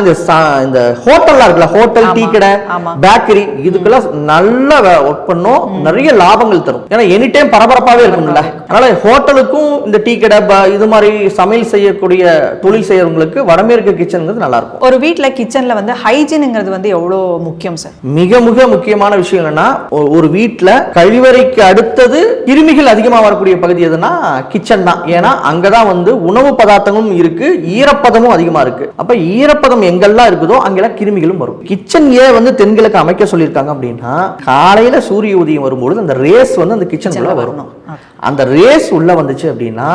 இந்த ஹோட்டல்லாம் இருக்குல்ல ஹோட்டல் டீ கடை. பேக்கரி இதுக்கெல்லாம் நல்ல ஒர்க் பண்ணும். நிறைய லாபங்கள் தரும். ஏன்னா எனி டைம் பரபரப்பாவே இருக்கும்ல அதனால ஹோட்டலுக்கும் இந்த டீ கடை இது மாதிரி சமையல் செய்யக்கூடிய தொழில் செய்யறவங்களுக்கு வடமேற்கு கிச்சனுங்கிறது நல்லா இருக்கும் ஒரு வீட்ல கிச்சன்ல வந்து ஹைஜீனுங்கிறது வந்து எவ்வளோ முக்கியம் சார் மிக மிக முக்கியமான விஷயம் என்னன்னா ஒரு வீட்ல கழிவறைக்கு அடுத்தது கிருமிகள் அதிகமா வரக்கூடிய பகுதி எதுனா கிச்சன் தான். ஏன்னா அங்கதான் வந்து உணவு பதார்த்தங்களும் இருக்கு ஈரப்பதமும் அதிகமா இருக்கு. அப்ப ஈரப்பதம் எங்கெல்லாம் இருக்குதோ அங்கெல்லாம் கிருமிகளும் வரும். கிச்சன் ஏன் வந்து தென்கிழக்கு அமைக்க சொல்லியிருக்காங்க அப்படின்னா காலையில சூரிய உதயம் வரும்பொழுது அந்த ரேஸ் வந்து அந்த கிச்சனுக்குள்ள வரும். அந்த ரேஸ் உள்ள வந்துச்சு அப்படின்னா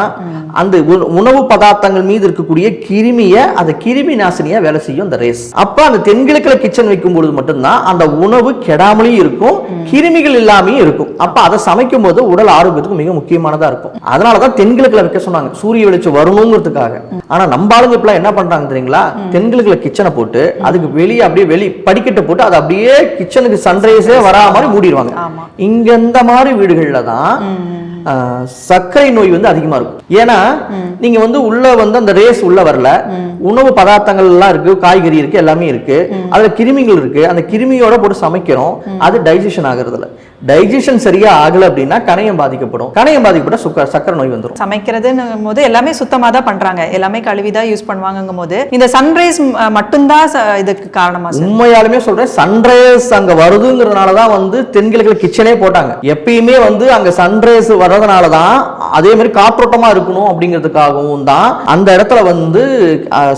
அந்த உணவு பதார்த்தங்கள் மீது இருக்கக்கூடிய கிருமியை அந்த கிருமி நாசினியா வேலை செய்யும் அந்த ரேஸ் அப்ப அந்த தென்கிழக்குல கிச்சன் வைக்கும் பொழுது மட்டும்தான் அந்த உணவு கெடாமலையும் இருக்கும் கிருமிகள் இல்லாமையும் இருக்கும். அப்ப அதை சமைக்கும் போது உடல் ஆரோக்கியத்துக்கு மிக முக்கியமானதா இருக்கும். அதனாலதான் தென்கிழக்குல வைக்க சொன்னாங்க சூரிய வெளிச்சம் வரணுங்கிறதுக்காக. ஆனா நம்ம ஆளுங்க இப்ப என்ன பண்றாங்க தெரியுங்களா? தென்கிழக்குல கிச்சனை போட்டு அதுக்கு வெளியே அப்படியே வெளி படிக்கட்டை போட்டு அதை அப்படியே கிச்சனுக்கு சன்ரைஸே வரா மாதிரி மூடிடுவாங்க. இங்க இந்த மாதிரி வீடுகள்ல தான் சர்க்கரை நோய் வந்து அதிகமா இருக்கும். ஏன்னா நீங்க வந்து உள்ள வந்து அந்த ரேஸ் உள்ள வரல. உணவு பதார்த்தங்கள் எல்லாம் இருக்கு காய்கறி இருக்கு எல்லாமே இருக்கு. அதுல கிருமிகள் இருக்கு. அந்த கிருமியோட போட்டு சமைக்கிறோம். அது டைஜஷன் ஆகுறது இல்ல டைஜஷன் சரியா ஆகல அப்படின்னா கணையம் பாதிக்கப்படும். கணையம் பாதிக்கப்பட்ட சுக்க சர்க்கரை நோய் வந்துடும் சமைக்கிறதுன்னு போது எல்லாமே சுத்தமா தான் பண்றாங்க. எல்லாமே கழுவி தான் யூஸ் பண்ணுவாங்கங்கும் போது இந்த சன்ரைஸ் மட்டும்தான் இதுக்கு காரணமா உண்மையாலுமே சொல்றேன் சன்ரைஸ் அங்க வருதுங்கிறதுனால தான் வந்து தென்கிழக்குல கிச்சனே போட்டாங்க. எப்பயுமே வந்து அங்க சன்ரைஸ் வர்றதுனால தான் அதே மாதிரி காற்றோட்டமா இருக்கணும் அப்படிங்கிறதுக்காகவும் தான் அந்த இடத்துல வந்து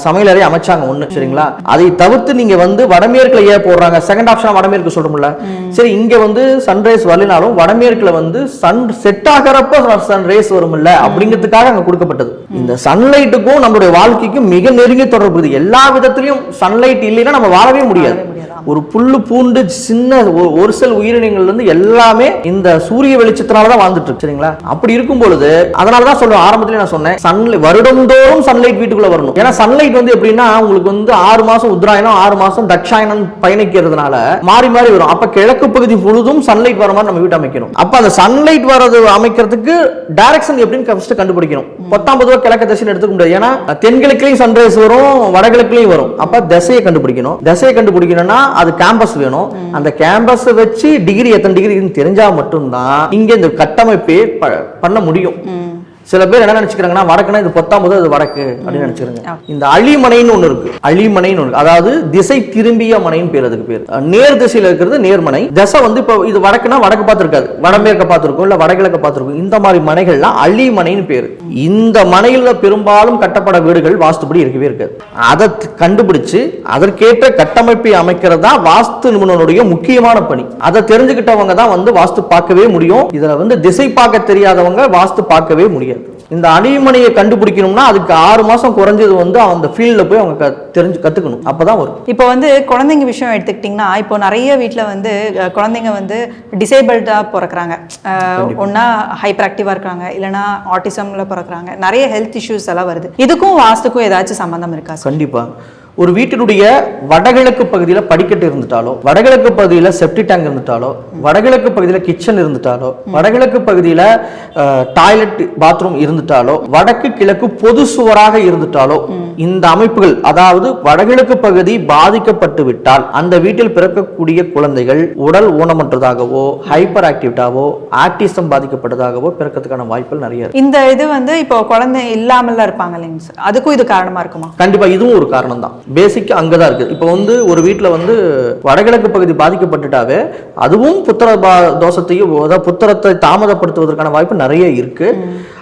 சமையலறை அமைச்சாங்க ஒண்ணு சரிங்களா? அதை தவிர்த்து நீங்க வந்து வடமேற்குல ஏன் போடுறாங்க செகண்ட் ஆப்ஷன் வடமேற்கு சொல்றோம்ல. சரி இங்க வந்து சன்ரைஸ் வரலினாலும் வடமேற்குல வந்து சன் செட் ஆகிறப்ப சன்ரைஸ் வரும்ல அப்படிங்கிறதுக்காக அங்க கொடுக்கப்பட்டது. இந்த சன்லைட்டுக்கும் நம்மளுடைய வாழ்க்கைக்கும் மிக நெருங்கிய தொடர்பு எல்லா விதத்திலையும் சன்லைட் இல்லைன்னா நம்ம வாழவே முடியாது. ஒரு புல்லு பூண்டு சின்ன ஒரு செல் உயிரினங்கள்ல இருந்து எல்லாமே இந்த சூரிய வெளிச்சத்தினால தான் வாழ்ந்துட்டு இருக்கு சரிங்களா? அப்படி இருக்கும் பொழுது அதனால தான் சொல்லுவேன் ஆரம்பத்திலே நான் சொன்னேன் சன்லைட் வருடந்தோறும் சன்லைட் வீட்டுக்குள்ள வரணும். ஏன்னா சன்லைட் வந்து எப்படின்னா உங்களுக்கு வந்து ஆறு மாசம் உத்தராயணம் ஆறு மாசம் தட்சாயணம் பயணிக்கிறதுனால மாறி மாறி வரும். அப்ப கிழக்கு பகுதி முழுதும் சன்லைட் வர மாதிரி நம்ம வீட்டு அமைக்கணும். அப்ப அந்த சன்லைட் வரது அமைக்கிறதுக்கு டைரக்ஷன் எப்படின்னு ஃபர்ஸ்ட் கண்டுபிடிக்கணும். பத்தாம் பொதுவாக கிழக்கு திசைன்னு எடுத்துக்க முடியாது. ஏன்னா தென்கிழக்குலையும் சன்ரைஸ் வரும் வடகிழக்குலையும் வரும். அப்ப திசையை கண்டுபிடிக்கணும். திசையை கண்டுபிடிக்கணும்னா அது கேம்பஸ் வேணும். அந்த கேம்பஸை வச்சு டிகிரி எத்தனை டிகிரின்னு தெரிஞ்சா மட்டும்தான் இங்க இந்த கட்டமைப்பே பண்ண முடியும். சில பேர் என்ன நினைச்சுக்கிறாங்கன்னா வடக்குனா இது பத்தாம் போது அது வடக்கு அப்படின்னு நினைச்சுக்கிறாங்க. இந்த அழிமனைன்னு ஒண்ணு இருக்கு. அழிமனைன்னு ஒண்ணு அதாவது திசை திரும்பிய மனைன்னு பேர் அதுக்கு பேர். நேர் திசையில இருக்கிறது நேர்மனை. திசை வந்து இப்போ இது வடக்குனா வடக்கு பார்த்துருக்காது. வடமேற்க பார்த்துருக்கும் இல்ல வடகிழக்க பார்த்துருக்கும். இந்த மாதிரி மனைகள்லாம் அழிமனைன்னு பேர். இந்த மனையில பெரும்பாலும் கட்டப்பட வீடுகள் வாஸ்துபடி இருக்கவே இருக்காது. அதை கண்டுபிடிச்சு அதற்கேற்ற கட்டமைப்பை அமைக்கிறது தான் வாஸ்து நிபுணனுடைய முக்கியமான பணி. அதை தெரிஞ்சுக்கிட்டவங்க தான் வந்து வாஸ்து பார்க்கவே முடியும். இதுல வந்து திசை பார்க்க தெரியாதவங்க வாஸ்து பார்க்கவே முடியாது. இந்த அணிமனையை கண்டுபிடிக்கணும்னா அதுக்கு ஆறு மாசம் குறைஞ்சது வந்து அந்த ஃபீல்ட்ல போய் அவங்க க- தெரிஞ்சு கத்துக்கணும். அப்பதான் வரும். இப்போ வந்து குழந்தைங்க விஷயம் எடுத்துக்கிட்டிங்கன்னா இப்போ நிறைய வீட்டில் வந்து குழந்தைங்க வந்து டிசேபிள்டாக பிறக்கிறாங்க. ஒன்றா ஹைப்பர் ஆக்டிவாக இருக்காங்க இல்லைனா ஆட்டிசமில் பிறக்கிறாங்க. நிறைய ஹெல்த் இஷ்யூஸ் எல்லாம் வருது. இதுக்கும் வாஸ்துக்கும் ஏதாச்சும் சம்மந்தம் இருக்கா சார்? கண்டிப்பா. ஒரு வீட்டினுடைய வடகிழக்கு பகுதியில் படிக்கட்டு இருந்துட்டாலோ வடகிழக்கு பகுதியில் செப்டி டேங்க் இருந்துட்டாலோ வடகிழக்கு பகுதியில் கிச்சன் இருந்துட்டாலோ வடகிழக்கு பகுதியில் டாய்லெட் பாத்ரூம் இருந்துட்டாலோ வடக்கு கிழக்கு பொது சுவராக இருந்துட்டாலோ இந்த அமைப்புகள் அதாவது வடகிழக்கு பகுதி பாதிக்கப்பட்டு விட்டால் அந்த வீட்டில் பிறக்கக்கூடிய குழந்தைகள் உடல் ஊனமற்றதாகவோ ஹைப்பர் ஆக்டிவிட்டாவோ ஆக்டிசம் பாதிக்கப்பட்டதாகவோ பிறக்கிறதுக்கான வாய்ப்புகள் நிறைய இந்த இது வந்து இப்போ குழந்தை இல்லாமலாம் இருப்பாங்க இல்லைங்க சார்? அதுக்கும் இது காரணமாக இருக்குமா? கண்டிப்பா இதுவும் ஒரு காரணம் தான் பேசிக் அங்கதான் இருக்கு. இப்போ வந்து ஒரு வீட்ல வந்து வடகிழக்கு பகுதி பாதிக்கப்பட்டுட்டாவே அதுவும் புத்திர பா- தோஷத்தையும் அதாவது புத்திரத்தை தாமதப்படுத்துவதற்கான வாய்ப்பு நிறைய இருக்கு.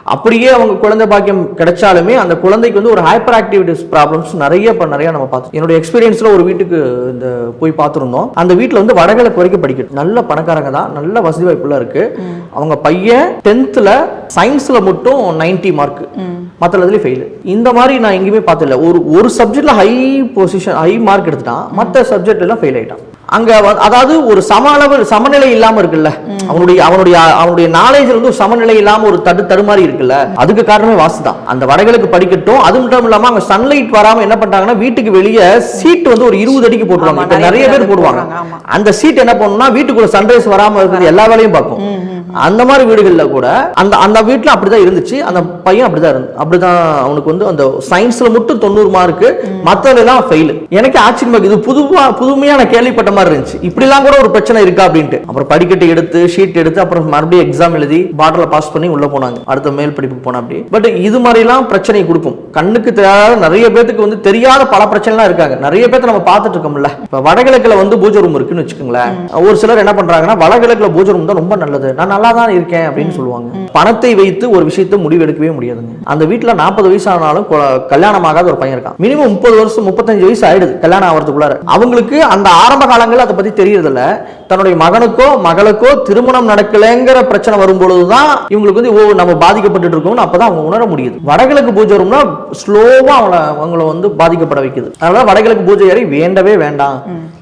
அப்படியே அவங்க குழந்தை பாக்கியம் கிடைச்சாலுமே அந்த குழந்தைக்கு வந்து ஒரு ஹைப்பர் ஆக்டிவிட்டிஸ் ப்ராப்ளம்ஸ் நிறைய இப்ப நிறைய நம்ம பார்த்தோம் என்னுடைய எக்ஸ்பீரியன்ஸ்ல ஒரு வீட்டுக்கு இந்த போய் பார்த்துருந்தோம் அந்த வீட்ல வந்து வடகிழக்கு வரைக்கும் படிக்கணும் நல்ல பணக்காரங்க தான். நல்ல வசதி வாய்ப்புலாம் இருக்கு. அவங்க பையன் டென்த்ல சயின்ஸ்ல மட்டும் 90 மார்க் மற்ற இதுலேயும் ஃபெயில் இந்த மாதிரி நான் எங்கேயுமே பார்த்ததில்ல. ஒரு ஒரு சப்ஜெக்ட்ல ஹை பொசிஷன் ஹை மார்க் எடுத்துட்டான் மற்ற சப்ஜெக்ட் எல்லாம் ஃபெயில் ஆயிட்டான். அங்க அதாவது ஒரு சம அளவு சமநிலை இல்லாம இருக்குல்ல? அவனுடைய அவனுடைய அவனுடைய நாலேஜ் வந்து ஒரு சமநிலை இல்லாம ஒரு தடு தடுமாறி இருக்குல்ல? அதுக்கு காரணமே வாஸ்து தான் அந்த வடகிழக்கு படிக்கட்டும் அது மட்டும் இல்லாம அங்க சன்லைட் வராம என்ன பண்றாங்கன்னா வீட்டுக்கு வெளியே சீட் வந்து ஒரு இருபது அடிக்கு போட்டுருவாங்க. இப்ப நிறைய பேர் போடுவாங்க. அந்த சீட் என்ன பண்ணணும்னா வீட்டுக்குள்ள சன்ரைஸ் வராம இருக்கிறது எல்லா வேலையும் பார்க்கும். அந்த மாதிரி வீடுகள்ல கூட அந்த அந்த வீட்டில் அப்படிதான் இருந்துச்சு. அந்த பையன் அப்படிதான் இருந்து அப்படிதான் அவனுக்கு வந்து அந்த சயின்ஸ்ல மட்டும் தொண்ணூறு மார்க் மத்ததுல எல்லாம் ஃபெயில் எனக்கு ஆச்சரியமா இது புதுவா புதுமையா நான் கேள்விப்பட்ட மாதிரி இருந்துச்சு. இப்படிலாம் கூட ஒரு பிரச்சனை இருக்கா அப்படின்ட்டு. அப்புறம் படிக்கட்டு எடுத்து ஷீட் எடுத்து அப்புறம் மறுபடியும் எக்ஸாம் எழுதி பாட்டில பாஸ் பண்ணி உள்ள போனாங்க. அடுத்த மேல் படிப்பு போனா அப்படி பட் இது மாதிரி எல்லாம் பிரச்சனை கொடுக்கும். கண்ணுக்கு தெரியாத நிறைய பேத்துக்கு வந்து தெரியாத பல பிரச்சனைலாம் இருக்காங்க. நிறைய பேர்த்த நம்ம பார்த்துட்டு இருக்கோம்ல. இப்ப வடகிழக்குல வந்து பூஜை ரூம் இருக்குன்னு வச்சுக்கோங்களேன். ஒரு சிலர் என்ன பண்றாங்கன்னா வடகிழக்கில் பூஜை ரூம் தான் ரொம்ப நல்லது. நான் நல்லா தான் இருக்கேன் அப்படின்னு சொல்லுவாங்க. பணத்தை வைத்து ஒரு விஷயத்தை முடிவெடுக்கவே முடியாதுங்க. அந்த வீட்டில் நாற்பது வயசு ஆனாலும் கல்யாணம் ஆகாத ஒரு பையன் இருக்கான். மினிமம் முப்பது வருஷம் முப்பத்தஞ்சு வயசு ஆயிடுது கல்யாணம் ஆகிறதுக்குள்ளார அவங்களுக்கு அந்த ஆரம்ப காலங்கள் அதை பத்தி தெரியறதில்ல. தன்னுடைய மகனுக்கோ மகளுக்கோ திருமணம் நடக்கலைங்கிற பிரச்சனை வரும்பொழுதுதான் இவங்களுக்கு வந்து ஓ நம்ம பாதிக்கப்பட்டு இருக்கோம்னு அப்பதான் அவங்க உணர முடியுது. வடகிழக்கு பூஜை ரூம்னா ஸ்லோவா அவங்கள அவங்கள வந்து பாதிக்கப்பட வைக்குது. அதனால வடகிழக்கு பூஜை அறை வேண்டவே வேண்டாம்.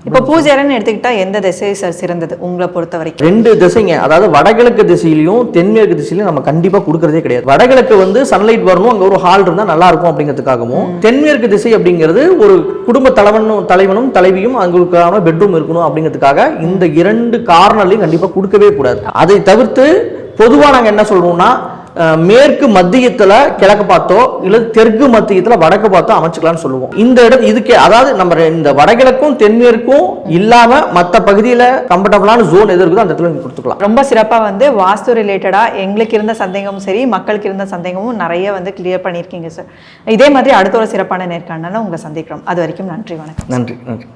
இப்போ பூஜை அறைன்னு எடுத்துக்கிட்டா எந்த திசை சார் சிறந்தது? உங்களை பொறுத்த வரைக்கும். ரெண்டு திசைங்க. அதாவது வடகிழக்கு திசையிலையும் தென்மேற்கு திசையிலையும் நம்ம கண்டிப்பா கொடுக்கறதே கிடையாது. வடகிழக்கு வந்து சன்லைட் வரணும் அங்க ஒரு ஹால் இருந்தா நல்லா இருக்கும் அப்படிங்கிறதுக்காகவும். தென்மேற்கு திசை அப்படிங்கிறது ஒரு குடும்ப தலைவனும் தலைவனும் தலைவியும் அவங்களுக்கான பெட்ரூம் இருக்கணும் அப்படிங்கிறதுக்காக இந்த இரண்டு காரணங்களையும் கண்டிப்பா கொடுக்கவே கூடாது. அதை தவிர்த்து பொதுவா நாங்க என்ன சொல்றோம்னா மேற்கு மத்தியத்துல கிழக்கு பார்த்தோ இல்ல தெற்கு மத்தியத்துல வடக்கு பார்த்தோ அமைச்சுக்கலாம்னு சொல்லுவோம். இந்த இடம் இதுக்கு அதாவது நம்ம இந்த வடகிழக்கும் தென்மேற்கும் இல்லாம மத்த பகுதியில கம்ஃபர்டபுளான ஜோன் எது இருக்குதோ அந்த இடத்துல கொடுத்துக்கலாம். ரொம்ப சிறப்பா வந்து வாஸ்து ரிலேட்டடா எங்களுக்கு இருந்த சந்தேகமும் சரி மக்களுக்கு இருந்த சந்தேகமும் நிறைய வந்து கிளியர் பண்ணியிருக்கீங்க சார் இதே மாதிரி அடுத்த ஒரு சிறப்பான நேர்காணல உங்களை சந்திக்கிறோம். அது வரைக்கும் நன்றி வணக்கம் நன்றி நன்றி.